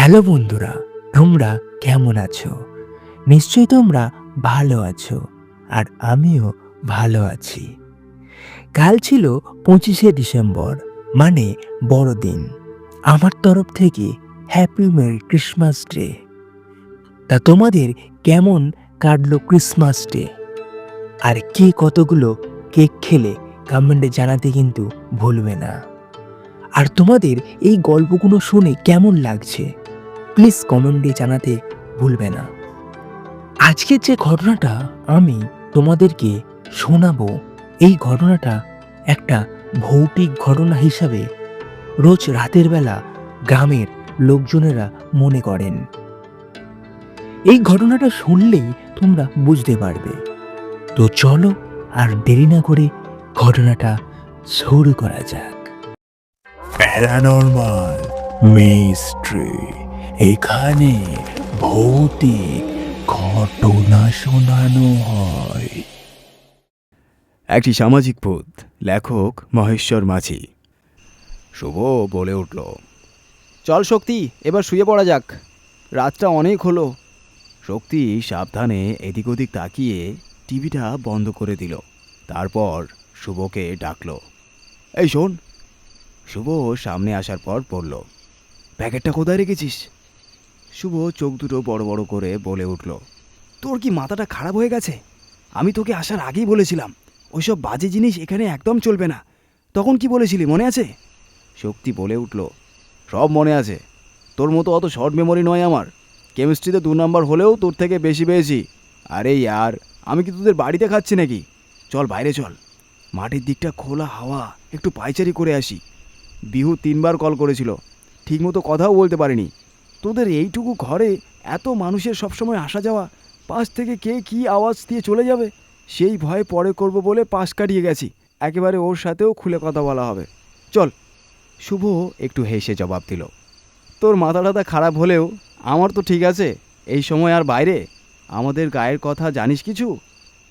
Hello বন্ধুরা, তোমরা কেমন আছো? নিশ্চয়ই তোমরা ভালো আছো আর আমিও ভালো আছি। কাল ছিল পঁচিশে ডিসেম্বর মানে বড়দিন। আমার তরফ থেকে হ্যাপি মেরি ক্রিসমাস ডে তা তোমাদের কেমন কাটলো ক্রিসমাস ডে আর কে কতগুলো কেক খেলে কমেন্টে জানাতে কিন্তু ভুলবে না। আর তোমাদের এই গল্পগুলো শুনে কেমন লাগছে? প্লিজ কমেন্টে জানাতে ভুলবে না। আজকের যে ঘটনাটা আমি তোমাদেরকে শোনাবো, এই ঘটনাটা একটা ভৌতিক ঘটনা হিসাবে রোজ রাতের বেলা গ্রামের লোকজনেরা মনে করেন। এই ঘটনাটা শুনলেই তোমরা বুঝতে পারবে। তো চলো আর দেরি না করে ঘটনাটা শুরু করা যাক। প্যারানর্মাল মিস্ট্রি এখানে ভৌতিক ঘটনা শোনানো হয়। একটি সামাজিক ভূত লেখক মহেশ্বর মাঝি। শুভ বলে উঠল। চল শক্তি এবার শুয়ে পড়া যাক। রাতটা অনেক হলো। শক্তি সাবধানে এদিক ওদিক তাকিয়ে টিভিটা বন্ধ করে দিল। তারপর শুভকে ডাকলো। এই শোন। শুভ সামনে আসার পর বলল প্যাকেটটা কোথায় রেখেছিস? শুভ চোখ দুটো বড় বড় করে বলে উঠল, তোর কি মাথাটা খারাপ হয়ে গেছে? আমি তোকে আসার আগেই বলেছিলাম, ওইসব বাজে জিনিস এখানে একদম চলবে না। তখন কি বলেছিলি, মনে আছে? শক্তি বলে উঠল, সব মনে আছে। তোর মতো অত শর্ট মেমোরি নয় আমার। কেমিস্ট্রিতে দু নম্বর হলেও তোর থেকে বেশি পেয়েছি। আরে ইয়ার, আমি কি তোদের বাড়িতে খাচ্ছি নাকি? চল বাইরে চল। মাটির দিকটা খোলা হাওয়া, একটু পাইচারি করে আসি। বিহু তিনবার কল করেছিল। ঠিকমতো কথাও বলতে পারিনি। তোদের এইটুকু ঘরে এত মানুষের সবসময় আসা যাওয়া, পাশ থেকে কে কী আওয়াজ দিয়ে চলে যাবে, সেই ভয়ে পরে করব বলে পাশ কাটিয়ে গেছি। একেবারে ওর সাথেও খুলে কথা বলা হবে। চল। শুভ একটু হেসে জবাব দিল। তোর মাথা টাথা খারাপ হলেও, আমার তো ঠিক আছে, এই সময় আর বাইরে। আমাদের গায়ের কথা জানিস কিছু?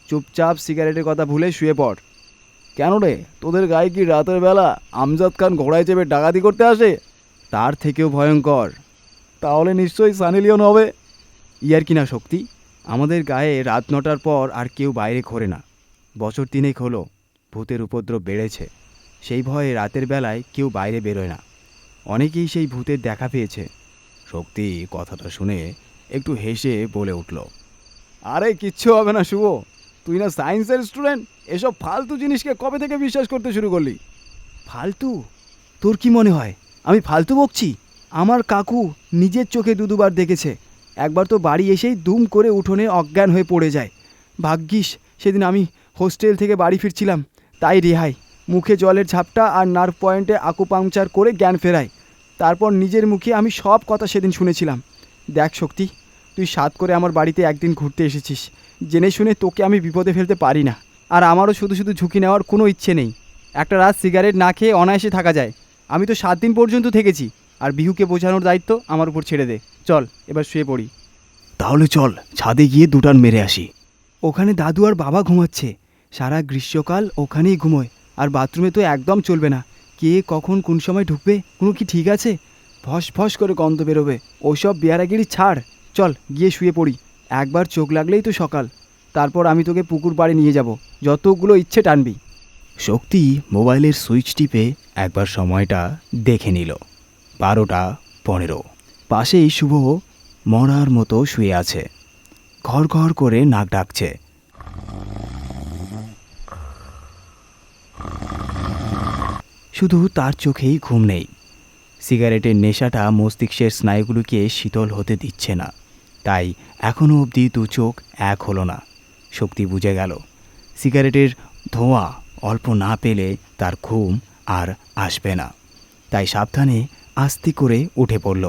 চুপচাপ সিগারেটের কথা ভুলে শুয়ে পড়। কেন রে? তোদের গায়ে কি রাতের বেলা আমজাদ খান ঘোড়ায় চেপে ডাকাতি করতে আসে? তার থেকেও ভয়ঙ্কর। তাহলে নিশ্চয়ই সানি লিওন হবে। ইয়ার কিনা শক্তি? আমাদের গায়ে রাত নটার পর আর কেউ বাইরে ঘোরে না। বছর তিনেক হলো, ভূতের উপদ্রব বেড়েছে। সেই ভয়ে রাতের বেলায় কেউ বাইরে বেরোয় না। অনেকেই সেই ভূতের দেখা পেয়েছে। শক্তি কথাটা শুনে একটু হেসে বলে উঠল, আরে, কিচ্ছু হবে না শুভ। তুই না সায়েন্সের স্টুডেন্ট? এসব ফালতু জিনিসকে কবে থেকে বিশ্বাস করতে শুরু করলি? ফালতু? তোর কি মনে হয়? আমি ফালতু বকছি? আমার কাকু নিজের চোখে দু দুবার দেখেছে। একবার তো বাড়ি এসেই দুম করে উঠোনে অজ্ঞান হয়ে পড়ে যায়। ভাগ্যিস, সেদিন আমি হোস্টেল থেকে বাড়ি ফিরছিলাম, তাই রেহাই। মুখে জলের ঝাপটা আর নার্ভ পয়েন্টে আকুপাংচার করে জ্ঞান ফেরাই। তারপর নিজের মুখে আমি সব কথা সেদিন শুনেছিলাম। দেখ শক্তি, তুই সাত করে আমার বাড়িতে একদিন ঘুরতে এসেছিস। জেনে শুনে তোকে আমি বিপদে ফেলতে পারি না। আর আমারও শুধু শুধু ঝুঁকি নেওয়ার কোনো ইচ্ছে নেই। একটা রাত সিগারেট না খেয়ে অনায়াসে থাকা যায়। আমি তো সাত দিন পর্যন্ত থেকেছি। আর বিহুকে বোঝানোর দায়িত্ব আমার উপর ছেড়ে দে। চল এবার শুয়ে পড়ি। তাহলে চল ছাদে গিয়ে দুটান মেরে আসি। ওখানে দাদু আর বাবা ঘুমাচ্ছে। সারা গ্রীষ্মকাল ওখানেই ঘুমোয় আর বাথরুমে তো একদম চলবে না। কে কখন কোন সময় ঢুকবে কোনো কি ঠিক আছে? ফস ফস করে গন্ধ বেরোবে। ওসব বেয়ারাগিরি ছাড়। চল গিয়ে শুয়ে পড়ি। একবার চোখ লাগলেই তো সকাল। তারপর আমি তোকে পুকুর পাড়ে নিয়ে যাব। যতগুলো ইচ্ছে টানবি। শক্তি মোবাইলের সুইচ টিপে একবার সময়টা দেখে নিল। বারোটা পনেরো। পাশেই শুভ মরার মতো শুয়ে আছে। ঘর ঘর করে নাক ডাকছে। শুধু তার চোখেই ঘুম নেই। সিগারেটের নেশাটা মস্তিষ্কের স্নায়ুগুলোকে শীতল হতে দিচ্ছে না। তাই এখনও অবধি দু চোখ এক হলো না। শক্তি বুঝে গেল। সিগারেটের ধোঁয়া অল্প না পেলে তার ঘুম আর আসবে না। তাই সাবধানে আস্তে করে উঠে পড়ল।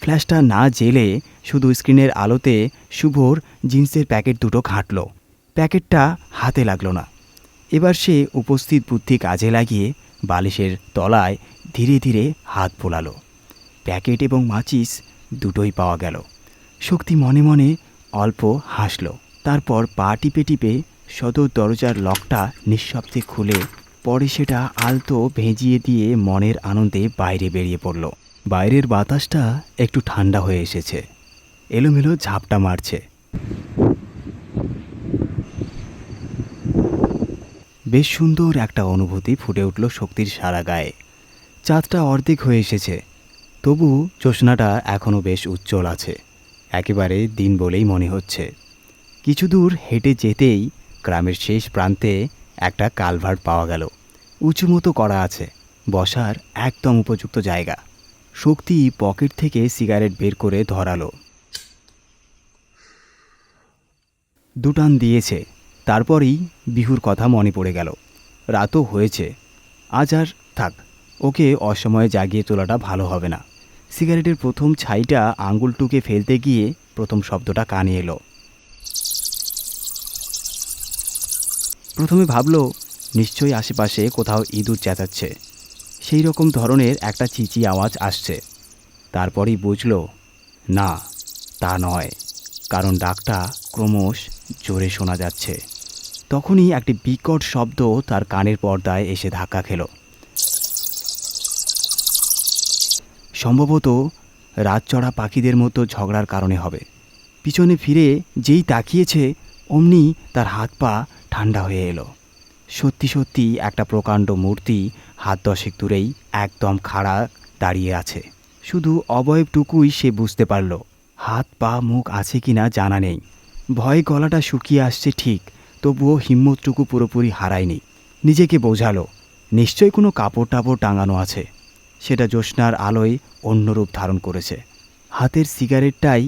ফ্ল্যাশটা না জেলে শুধু স্ক্রিনের আলোতে শুভর জিন্সের প্যাকেট দুটো ঘাঁটল। প্যাকেটটা হাতে লাগল না। এবার সে উপস্থিত বুদ্ধি কাজে লাগিয়ে বালিশের তলায় ধীরে ধীরে হাত বোলালো। প্যাকেট এবং মাচিস দুটোই পাওয়া গেল। শক্তি মনে মনে অল্প হাসল। তারপর পা টিপে টিপে সদর দরজার লকটা নিঃশব্দে খুলে পরে সেটা আলতো ভেজিয়ে দিয়ে মনের আনন্দে বাইরে বেরিয়ে পড়ল। বাইরের বাতাসটা একটু ঠান্ডা হয়ে এসেছে। এলোমেলো ঝাপটা মারছে। বেশ সুন্দর একটা অনুভূতি ফুটে উঠল শক্তির সারা গায়ে। চাঁদটা অর্ধেক হয়ে এসেছে। তবু জ্যোৎস্নাটা এখনও বেশ উজ্জ্বল আছে। একেবারে দিন বলেই মনে হচ্ছে। কিছু দূর হেঁটে যেতেই গ্রামের শেষ প্রান্তে একটা কালভার্ট পাওয়া গেল। উঁচু মতো করা আছে, বসার একদম উপযুক্ত জায়গা। শক্তি পকেট থেকে সিগারেট বের করে ধরালো। দুটান দিয়েছে, তারপরই বিহুর কথা মনে পড়ে গেল। রাতও হয়েছে। আজ আর থাক, ওকে অসময়ে জাগিয়ে তোলাটা ভালো হবে না। সিগারেটের প্রথম ছাইটা আঙ্গুল টুকে ফেলতে গিয়ে প্রথম শব্দটা কানে এলো। প্রথমে ভাবলো, নিশ্চয়ই আশেপাশে কোথাও ইঁদুর চেঁচাচ্ছে। সেই রকম ধরনের একটা চিচি আওয়াজ আসছে। তারপরেই বুঝলো, না, তা নয়। কারণ ডাকটা ক্রমশ জোরে শোনা যাচ্ছে। তখনই একটি বিকট শব্দ তার কানের পর্দায় এসে ধাক্কা খেল। সম্ভবত রাতচড়া পাখিদের মতো ঝগড়ার কারণে হবে। পিছনে ফিরে যেই তাকিয়েছে, অমনি তার হাত পা ঠান্ডা হয়ে এলো। সত্যি সত্যি একটা প্রকাণ্ড মূর্তি হাত দশেক দূরেই একদম খাড়া দাঁড়িয়ে আছে। শুধু অবয়বটুকুই সে বুঝতে পারল, হাত পা মুখ আছে কিনা জানা নেই। ভয়ে গলাটা শুকিয়ে আসছে ঠিক, তবুও হিম্মতটুকু পুরোপুরি হারায়নি। নিজেকে বোঝালো নিশ্চয়ই কোনো কাপড় টাপড় টাঙানো আছে। সেটা জ্যোৎস্নার আলোয় অন্য রূপ ধারণ করেছে। হাতের সিগারেটটাই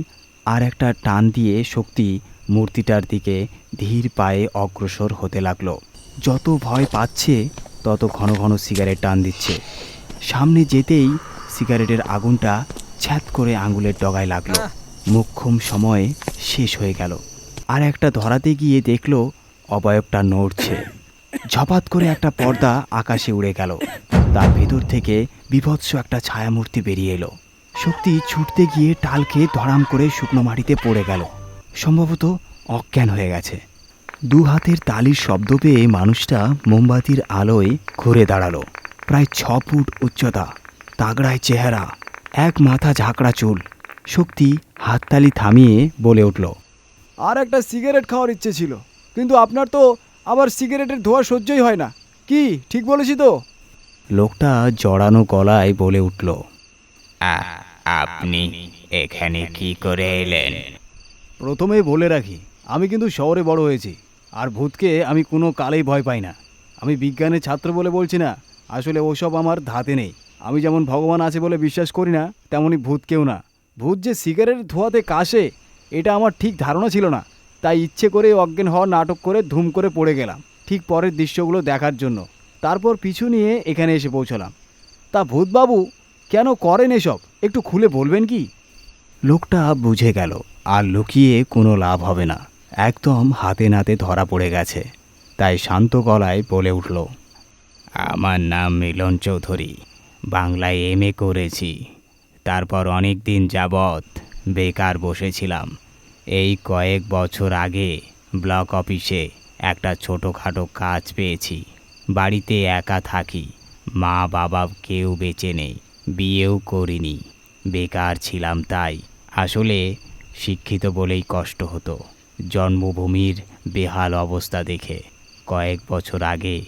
আর একটা টান দিয়ে শক্তি মূর্তিটার দিকে ধীর পায়ে অগ্রসর হতে লাগল। যত ভয় পাচ্ছে তত ঘন ঘন সিগারেট টান দিচ্ছে। সামনে যেতেই সিগারেটের আগুনটা ছ্যাত করে আঙুলের ডগায় লাগল। মুখ্যম সময়ে শেষ হয়ে গেল। আর একটা ধরাতে গিয়ে দেখল অবয়বটা নড়ছে। ঝপাত করে একটা পর্দা আকাশে উড়ে গেল। তার ভেতর থেকে বিভৎস একটা ছায়ামূর্তি বেরিয়ে এলো। শক্তি ছুটতে গিয়ে টালকে ধরাম করে শুকনো মাটিতে পড়ে গেল। সম্ভবত অজ্ঞান হয়ে গেছে। দু হাতের তালির শব্দ পেয়ে মানুষটা মোমবাতির আলোয় ঘুরে দাঁড়াল। প্রায় ছ ফুট উচ্চতা তাগড়ায় চেহারা এক মাথা ঝাঁকড়া চুল শক্তি হাততালি থামিয়ে বলে উঠল আর একটা সিগারেট খাওয়ার ইচ্ছে ছিল কিন্তু আপনার তো আবার সিগারেটের ধোয়া সহ্যই হয় না। কি ঠিক বলেছি তো? লোকটা জড়ানো গলায় বলে উঠল আপনি এখানে কি করে এলেন? প্রথমেই বলে রাখি, আমি কিন্তু শহরে বড় হয়েছি, আর ভূতকে আমি কোনো কালেই ভয় পাই না। আমি বিজ্ঞানের ছাত্র বলে বলছি না, আসলে ওসব আমার ধাতে নেই। আমি যেমন ভগবান আছে বলে বিশ্বাস করি না তেমনই ভূতকেও না। ভূত যে সিগারেট ধোয়াতে কাশে, এটা আমার ঠিক ধারণা ছিল না। তাই ইচ্ছে করে অজ্ঞান হওয়া নাটক করে ধুম করে পড়ে গেলাম, ঠিক পরের দৃশ্যগুলো দেখার জন্য। তারপর পিছু নিয়ে এখানে এসে পৌঁছলাম। তা ভূতবাবু, কেন করেন এসব? একটু খুলে বলবেন কি? লোকটা বুঝে গেল, আর লুকিয়ে কোনো লাভ হবে না। একদম হাতে নাতে ধরা পড়ে গেছে। তাই শান্ত গলায় বলে উঠল, আমার নাম মিলন চৌধুরী। বাংলায় এম এ করেছি। তারপর অনেক দিন যাবৎ বেকার বসেছিলাম। এই কয়েক বছর আগে ব্লক অফিসে একটা ছোটোখাটো কাজ পেয়েছি। বাড়িতে একা থাকি। মা বাবা কেউ বেঁচে নেই। বিয়েও করিনি। বেকার ছিলাম তাই। আসলে শিক্ষিত বলেই কষ্ট হতো। জন্মভূমির বেহাল অবস্থা দেখে কয়েক বছর আগে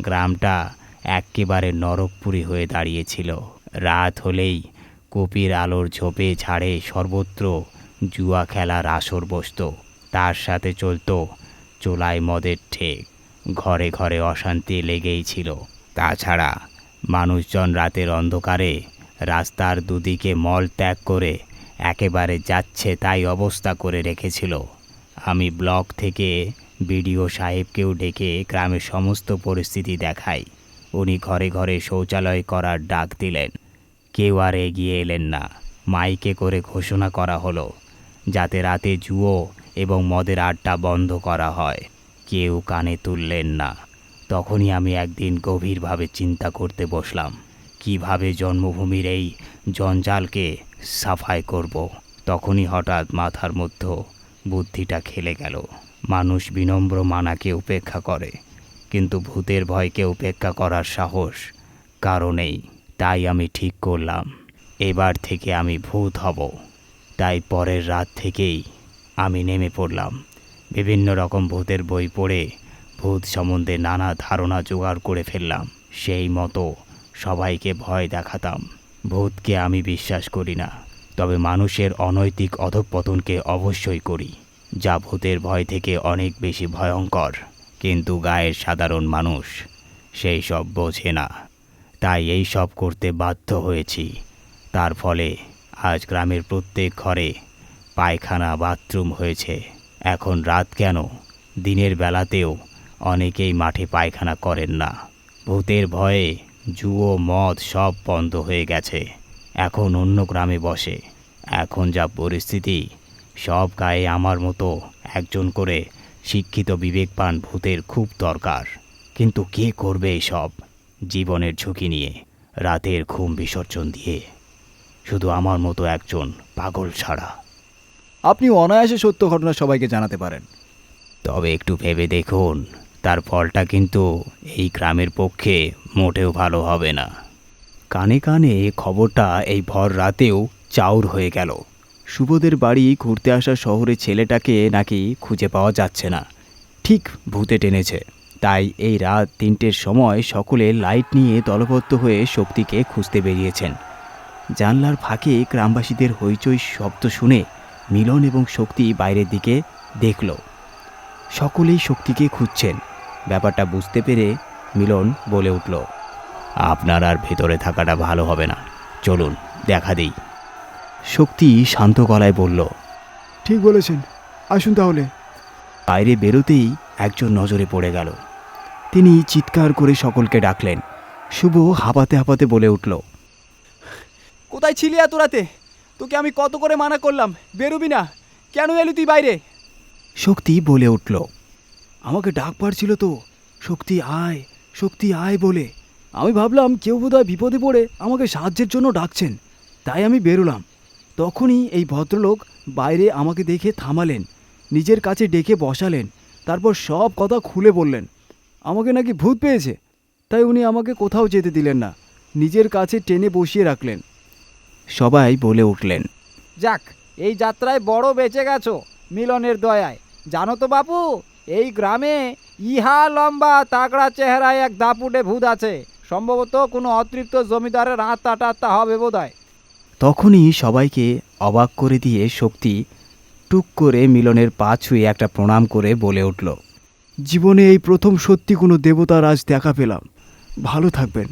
গ্রামটা একেবারে নরকপুরি হয়ে দাঁড়িয়েছিল। রাত হলেই কপির আলোর ঝোপে ছাড়ে সর্বত্র জুয়া খেলার আসর বসতো। তার সাথে চলতো চোলাই মদের ঠেক। ঘরে ঘরে অশান্তি লেগেই ছিল। তাছাড়া মানুষজন রাতের অন্ধকারে রাস্তার দুদিকে মল ত্যাগ করে একেবারে যাচ্ছে তাই অবস্থা করে রেখেছিল। আমি ব্লক থেকে বিডিও সাহেবকেও ডেকে গ্রামের সমস্ত পরিস্থিতি দেখাই। উনি ঘরে ঘরে শৌচালয় করার ডাক দিলেন। কেউ আর এগিয়ে এলেন না। মাইকে করে ঘোষণা করা হলো, যাতে রাতে জুয়ো এবং মদের আড্ডা বন্ধ করা হয়। কেউ কানে তুললেন না। তখনই আমি একদিন গভীরভাবে চিন্তা করতে বসলাম। কীভাবে জন্মভূমির এই জঞ্জালকে সাফাই করব। তখনই হঠাৎ মাথার মধ্যে বুদ্ধিটা খেলে গেল। মানুষ বিনম্র মানাকে উপেক্ষা করে, কিন্তু ভূতের ভয়কে উপেক্ষা করার সাহস কারণেই তাই আমি ঠিক করলাম, এবার থেকে আমি ভূত হব। তাই পরের রাত থেকেই আমি নেমে পড়লাম। বিভিন্ন রকম ভূতের বই পড়ে ভূত সম্বন্ধে নানা ধারণা জোগাড় করে ফেললাম। সেই মতো সবাইকে ভয় দেখাতাম। ভূতকে আমি বিশ্বাস করি না। তবে মানুষের অনৈতিক অধঃপতনকে অবশ্যই করি, যা ভূতের ভয় থেকে অনেক বেশি ভয়ঙ্কর। কিন্তু গায়ের সাধারণ মানুষ সেই সব বোঝে না। তাই এই সব করতে বাধ্য হয়েছি। তার ফলে আজ গ্রামের প্রত্যেক ঘরে পায়খানা, বাথরুম হয়েছে। এখন রাত কেন? দিনের বেলাতেও অনেকেই মাঠে পায়খানা করেন না। ভূতের ভয়ে জুয়ো মদ সব বন্ধ হয়ে গেছে। এখন অন্য গ্রামে বসে। এখন যা পরিস্থিতি সব গায়ে আমার মতো একজন করে শিক্ষিত বিবেকবান ভূতের খুব দরকার। কিন্তু কে করবে সব জীবনের ঝুঁকি নিয়ে রাতের ঘুম বিসর্জন দিয়ে। শুধু আমার মতো একজন পাগল ছাড়া। আপনি অনায়াসে সত্য ঘটনা সবাইকে জানাতে পারেন। তবে একটু ভেবে দেখুন তার ফলটা কিন্তু এই গ্রামের পক্ষে মোটেও ভালো হবে না। কানে কানে খবরটা এই ভর রাতেও চাউর হয়ে গেল। সুবোধের বাড়ি ঘুরতে আসা শহরে ছেলেটাকে নাকি খুঁজে পাওয়া যাচ্ছে না। ঠিক ভূতে টেনেছে। তাই এই রাত তিনটের সময় সকলে লাইট নিয়ে দলবদ্ধ হয়ে শক্তিকে খুঁজতে বেরিয়েছেন। জানলার ফাঁকে গ্রামবাসীদের হইচই শব্দ শুনে মিলন এবং শক্তি বাইরের দিকে দেখল। সকলেই শক্তিকে খুঁজছেন। ব্যাপারটা বুঝতে পেরে মিলন বলে উঠল আপনার আর ভেতরে থাকাটা ভালো হবে না। চলুন দেখা দিই। শক্তি শান্ত গলায় বলল ঠিক বলেছেন। আসুন তাহলে। বাইরে বেরোতেই একজন নজরে পড়ে গেল। তিনি চিৎকার করে সকলকে ডাকলেন। শুভ হাঁপাতে হাঁপাতে বলে উঠল কোথায় ছিলি এত রাতে? তোকে আমি কত করে মানা করলাম? বেরোবি না। কেন এলি তুই বাইরে? শক্তি বলে উঠল আমাকে ডাক পারছিল তো, শক্তি আয় শক্তি আয় বলে। আমি ভাবলাম কেউ বোধহয় বিপদে পড়ে আমাকে সাহায্যের জন্য ডাকছেন, তাই আমি বেরোলাম। তখনই এই ভদ্রলোক বাইরে আমাকে দেখে থামালেন, নিজের কাছে ডেকে বসালেন, তারপর সব কথা খুলে বললেন, আমাকে নাকি ভূত পেয়েছে, তাই উনি আমাকে কোথাও যেতে দিলেন না, নিজের কাছে টেনে বসিয়ে রাখলেন। সবাই বলে উঠলেন, যাক, এই যাত্রায় বড় বেঁচে গেছো, মিলনের দয়ায়। জানো তো বাপু এই গ্রামে ইহা লম্বা তাগড়া চেহারায় এক দাপুটে ভূত আছে। সম্ভবত কোনো অতৃপ্ত জমিদারের আত্মা টাত্তা হবে বোধহয়। তখনই সবাইকে অবাক করে দিয়ে শক্তি টুক করে মিলনের পা ছুঁয়ে একটা প্রণাম করে বলে উঠল জীবনে এই প্রথম সত্যি কোনো দেবতার আজ দেখা পেলাম। ভালো থাকবেন।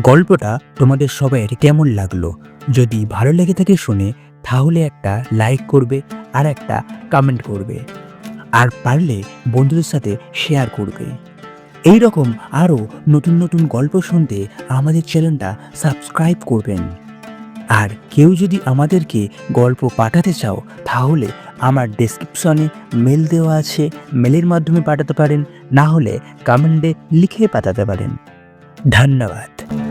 গল্পটা তোমাদের সবাইয়ের কেমন লাগল? যদি ভালো লেগে থাকে শুনে তাহলে একটা লাইক করবে আর একটা কমেন্ট করবে। আর পারলে বন্ধুদের সাথে শেয়ার করবে। এই রকম আরও নতুন নতুন গল্প শুনতে আমাদের চ্যানেলটা সাবস্ক্রাইব করবেন। আর কেউ যদি আমাদেরকে গল্প পাঠাতে চাও, তাহলে আমার ডেসক্রিপশনে মেল দেওয়া আছে। মেলের মাধ্যমে পাঠাতে পারেন, না হলে কমেন্টে লিখে পাঠাতে পারেন। ধন্যবাদ।